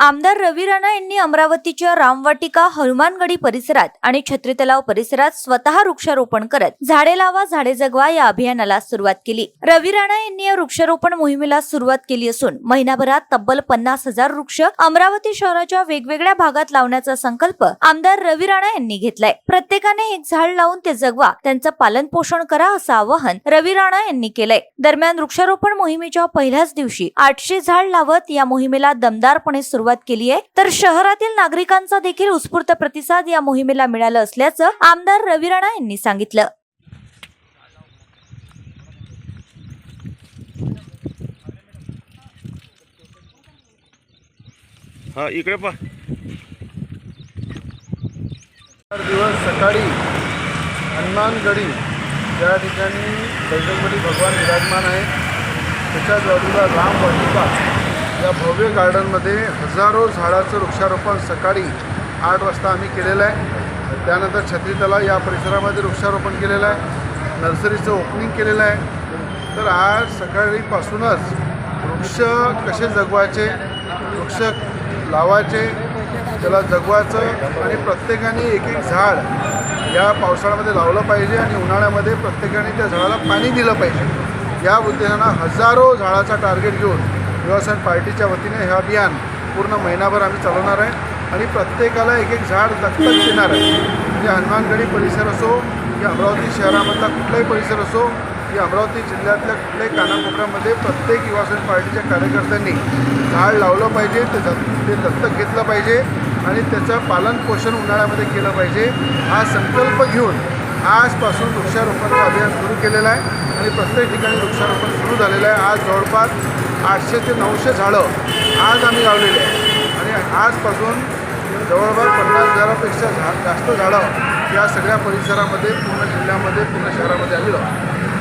आमदार रवी राणा यांनी अमरावतीच्या रामवाटिका हनुमानगडी परिसरात आणि छत्री तलाव परिसरात स्वतः वृक्षारोपण करत झाडे लावा झाडे जगवा या अभियानाला सुरुवात केली. रवी राणा यांनी या वृक्षारोपण मोहिमेला सुरुवात केली असून महिनाभरात तब्बल पन्नास हजार वृक्ष अमरावती शहराच्या वेगवेगळ्या भागात लावण्याचा संकल्प आमदार रवी राणा यांनी घेतलाय. प्रत्येकाने एक झाड लावून ते जगवा त्यांचं पालन पोषण करा असं आवाहन रवी राणा यांनी केलंय. दरम्यान वृक्षारोपण मोहिमेच्या पहिल्याच दिवशी आठशे झाड लावत या मोहिमेला दमदारपणे सुरुवात केली आहे. तर शहरातील नागरिकांचा देखील उत्स्फूर्त प्रतिसाद या मोहिमेला मिळालं असल्याचं आमदार रवी राणा यांनी सांगितलं. हा इकडे पा चार दिवस सकाळी हनुमानगडी ज्या ठिकाणी बैजंगडी भगवान विराजमान आहे त्याच्या बाजूला राम वाटिका या भव्य गार्डनमध्ये हजारो झाडाचं वृक्षारोपण सकाळी आठ वाजता आम्ही केलेलं आहे. त्यानंतर छत्री तलाव या परिसरामध्ये वृक्षारोपण केलेलं आहे. नर्सरीचं ओपनिंग केलेलं आहे. तर आज सकाळीपासूनच वृक्ष कसे जगवायचे वृक्ष लावायचे त्याला जगवायचं आणि प्रत्येकाने एक एक झाड या पावसाळ्यामध्ये लावलं पाहिजे आणि उन्हाळ्यामध्ये प्रत्येकाने त्या झाडाला पाणी दिलं पाहिजे. या उद्देशानं हजारो झाडाचा टार्गेट घेऊन युवासन पार्टीच्या वतीने हे अभियान पूर्ण महिनाभर आम्ही चालवणार आहे आणि प्रत्येकाला एक एक झाड दत्तक देणार आहे. म्हणजे हनुमानगडी परिसर असो की अमरावती शहरामधला कुठलाही परिसर असो की अमरावती जिल्ह्यातल्या कुठल्याही कानाकोपऱ्यामध्ये प्रत्येक युवासन पार्टीच्या कार्यकर्त्यांनी झाड लावलं पाहिजे ते ते दत्तक घेतलं पाहिजे आणि त्याचं पालन पोषण उन्हाळ्यामध्ये केलं पाहिजे. हा संकल्प घेऊन आजपासून वृक्षारोपणाचं अभियान सुरू केलेलं आहे आणि प्रत्येक ठिकाणी वृक्षारोपण सुरू झालेलं आहे. आज जवळपास आठशे ते नऊशे झाडं आज आम्ही लावलेली आहे आणि आजपासून जवळपास पन्नास हजारापेक्षा झा जास्त झाडं या सगळ्या परिसरामध्ये पूर्ण जिल्ह्यामध्ये पूर्ण शहरामध्ये आम्ही लावतो